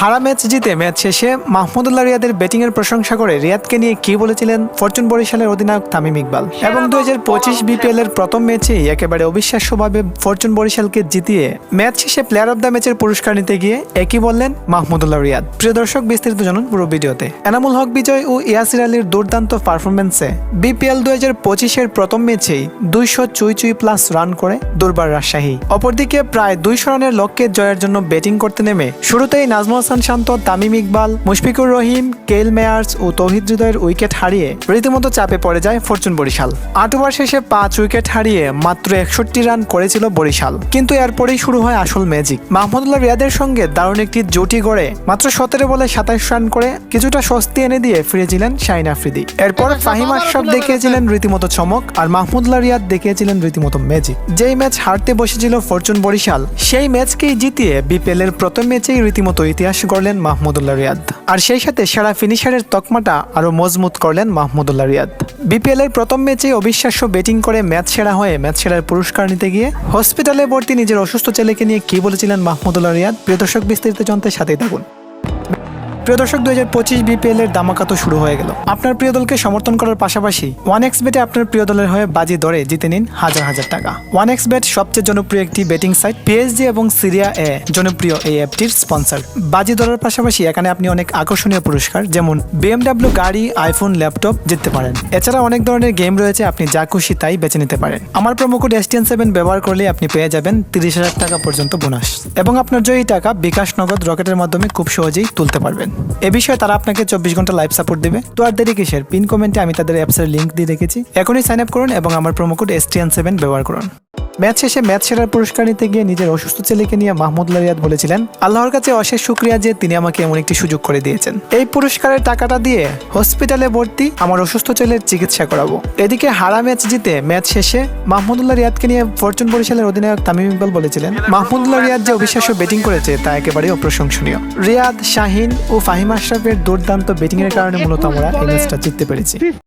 হারা ম্যাচ জিতে ম্যাচ শেষে মাহমুদুল্লাহ রিয়াদের ব্যাটিং এর প্রশংসা করে রিয়াদকে নিয়ে কি বলেছিলেন ফরচুন বরিশালের অধিনায়ক তামিম ইকবাল। এবং দুই হাজার পঁচিশ বিপিএল এর প্রথম ম্যাচেই একেবারে অবিশ্বাস্যভাবে ফরচুন বরিশালকে জিতিয়ে ম্যাচ শেষে প্লেয়ার অব দ্য ম্যাচের পুরস্কার নিতে গিয়ে একই বললেন মাহমুদুল্লাহ রিয়াদ। প্রিয় দর্শক বিস্তারিত জানুন পুরো ভিডিওতে। এনামুল হক বিজয় ও ইয়াসির আলীর দুর্দান্ত পারফরমেন্সে বিপিএল দুই হাজার পঁচিশের প্রথম ম্যাচেই দুইশো চুই চুই প্লাস রান করে দুর্বার রাজশাহী। অপরদিকে প্রায় দুইশো রানের লক্ষ্যে জয়ের জন্য ব্যাটিং করতে নেমে শুরুতেই নাজমুল হাসান শান্ত তামিম ইকবাল মুশফিকুর রহিম কেল মেয়ার্স ও তৌহিদ হৃদয়ের উইকেট হারিয়ে রীতিমতো চাপে পড়ে যায় ফরচুন বরিশাল। আট ওভার শেষে পাঁচ উইকেট হারিয়ে মাত্র একষট্টি রান করেছিল বরিশাল। কিন্তু এরপরেই শুরু হয় আসল ম্যাজিক। মাহমুদুল্লাহ রিয়াদের সঙ্গে দারুণ একটি জুটি গড়ে মাত্র সতেরো বলে সাতাশ রান করে কিছুটা স্বস্তি এনে দিয়ে ফিরেছিলেন শাহিন আফ্রিদি। এরপর ফাহিম আশরাফ দেখিয়েছিলেন রীতিমতো চমক আর মাহমুদুল্লাহ রিয়াদ দেখিয়েছিলেন রীতিমতো ম্যাজিক। যেই ম্যাচ হারতে বসেছিল ফরচুন বরিশাল সেই ম্যাচকেই জিতিয়ে বিপিএল এর প্রথম ম্যাচেই রীতিমতো ইতিহাস গড়লেন মাহমুদুল্লাহ রিয়াদ। আর সেই সাথে সেরা ফিনিশারের তকমাটা আরও মজবুত করলেন মাহমুদুল্লাহ রিয়াদ। বিপিএল এর প্রথম ম্যাচে অবিশ্বাস্য ব্যাটিং করে ম্যাচ সেরা হয়ে ম্যাচ সেরার পুরস্কার নিতে গিয়ে হসপিটালে ভর্তি নিজের অসুস্থ ছেলেকে নিয়ে কি বলেছিলেন মাহমুদুল্লাহ রিয়াদ? প্রিয় দর্শক, বিস্তারিত জানতে সাথেই থাকুন। প্রিয় দর্শক দু হাজার পঁচিশ বিপিএল এর দামাকা তো শুরু হয়ে গেল। আপনার প্রিয় দলকে সমর্থন করার পাশাপাশি ওয়ান এক্স বেটে আপনার প্রিয় দলের হয়ে বাজি দরে জিতে নিন হাজার হাজার টাকা। ওয়ান এক্স বেট সবচেয়ে জনপ্রিয় একটি বেটিং সাইট পিএসজি এবং সিরিয়া এ জনপ্রিয় এই অ্যাপটির স্পন্সর বাজি দরের পাশাপাশি এখানে আপনি অনেক আকর্ষণীয় পুরস্কার, যেমন বিএমডাব্লিউ গাড়ি আইফোন ল্যাপটপ জিততে পারেন। এছাড়া অনেক ধরনের গেম রয়েছে, আপনি যা খুশি তাই বেছে নিতে পারেন। আমার প্রোমোকোড এসটিএন সেভেন ব্যবহার করলে আপনি পেয়ে যাবেন তিরিশ হাজার টাকা পর্যন্ত বোনাস এবং আপনার জয়ী টাকা বিকাশ নগদ রকেটের মাধ্যমে খুব সহজেই তুলতে পারবেন। এ বিষয়ে তারা আপনাকে চব্বিশ ঘণ্টা লাইভ সাপোর্ট দেবে। তো আর দেরি কিসের? পিন কমেন্টে আমি তাদের অ্যাপসের লিঙ্ক দিয়ে রেখেছি। এখনই সাইন আপ করুন এবং আমার প্রোমোকোড এন সেভেন ব্যবহার করুন। ম্যাচ শেষে ম্যাচ সেরার পুরস্কার নিতে গিয়ে নিজের অসুস্থ ছেলেকে নিয়ে মাহমুদ রিয়াদ বলেছিলেন, আল্লাহর কাছে অশেষ শুক্রিয়া যে তিনি আমাকে এমন একটি সুযোগ করে দিয়েছেন। এই পুরস্কারের টাকাটা দিয়ে হসপিটালে ভর্তি আমার অসুস্থ ছেলের চিকিৎসা করাবো। এদিকে হারা ম্যাচ জিতে ম্যাচ শেষে মাহমুদুল্লাহ রিয়াদকে নিয়ে ফরচুন বরিশালের অধিনায়ক তামিম ইকবাল বলেছিলেন মাহমুদুল্লাহ রিয়াদ যে অবিশ্বাস্য ব্যাটিং করেছে তা একেবারেই অপ্রশংসনীয়। রিয়াদ, শাহিন ও ফাহিম আশরাফের দুর্দান্ত ব্যাটিংয়ের কারণে মূলত আমরা এই ম্যাচটা জিততে পেরেছি।